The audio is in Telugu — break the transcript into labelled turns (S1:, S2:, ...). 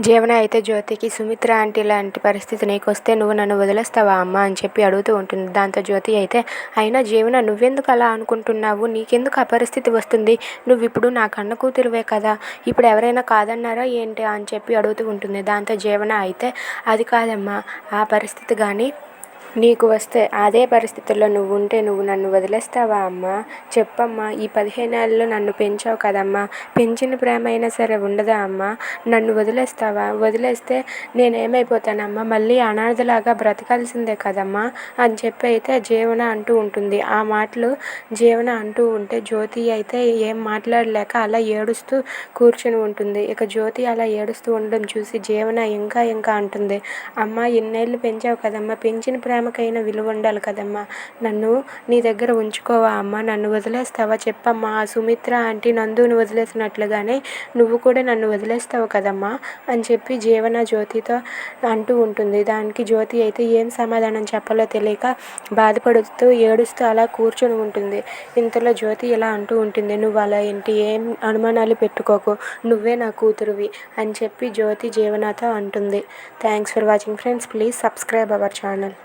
S1: జీవన అయితే జ్యోతికి సుమిత్ర ఆంటీ లాంటి పరిస్థితి నీకొస్తే నువ్వు నన్ను వదిలేస్తావా అమ్మా? అని చెప్పి అడుగుతూ ఉంటుంది. దాంతో జ్యోతి అయితే అయినా జీవన నువ్వెందుకు అలా అనుకుంటున్నావు? నీకెందుకు ఆ పరిస్థితి వస్తుంది? నువ్వు ఇప్పుడు నా కన్న కూతురువే కదా. ఇప్పుడు ఎవరైనా కాదన్నారా ఏంటి? అని చెప్పి అడుగుతూ ఉంటుంది. దాంతో జీవన అయితే అది కాదమ్మా. ఆ పరిస్థితి కానీ నీకు వస్తే అదే పరిస్థితుల్లో నువ్వు ఉంటే నువ్వు నన్ను వదిలేస్తావా అమ్మా? చెప్పమ్మా ఈ పదిహేనేళ్ళలో నన్ను పెంచావు కదమ్మా. పెంచిన ప్రేమ అయినా సరే ఉండదా అమ్మా? నన్ను వదిలేస్తావా? వదిలేస్తే నేనేమైపోతానమ్మా? మళ్ళీ అనాథలాగా బ్రతకాల్సిందే కదమ్మా? అని చెప్పి అయితే జీవన అంటూ ఉంటుంది. ఆ మాటలు జీవన అంటూ ఉంటే జ్యోతి అయితే ఏం మాట్లాడలేక అలా ఏడుస్తూ కూర్చుని ఉంటుంది. ఇక జ్యోతి అలా ఏడుస్తూ ఉండడం చూసి జీవన ఇంకా ఇంకా అంటుంది. అమ్మ ఇన్నేళ్ళు పెంచావు కదమ్మా. పెంచిన ప్రేమ ప్రేమకైనా విలువ ఉండాలి కదమ్మా. నన్ను నీ దగ్గర ఉంచుకోవా అమ్మ. నన్ను వదిలేస్తావా చెప్పమ్మా. ఆ సుమిత్ర ఆంటీ నందుని వదిలేసినట్లుగానే నువ్వు కూడా నన్ను వదిలేస్తావు కదమ్మా అని చెప్పి జీవన జ్యోతితో అంటూ ఉంటుంది. దానికి జ్యోతి అయితే ఏం సమాధానం చెప్పాలో తెలియక బాధపడుతూ ఏడుస్తూ అలా కూర్చొని ఉంటుంది. ఇంతలో జ్యోతి ఇలా అంటూ ఉంటుంది. నువ్వు అలా ఏంటి? ఏం అనుమానాలు పెట్టుకోకు. నువ్వే నా కూతురువి అని చెప్పి జ్యోతి జీవనతో అంటుంది. Thanks for watching friends please subscribe our channel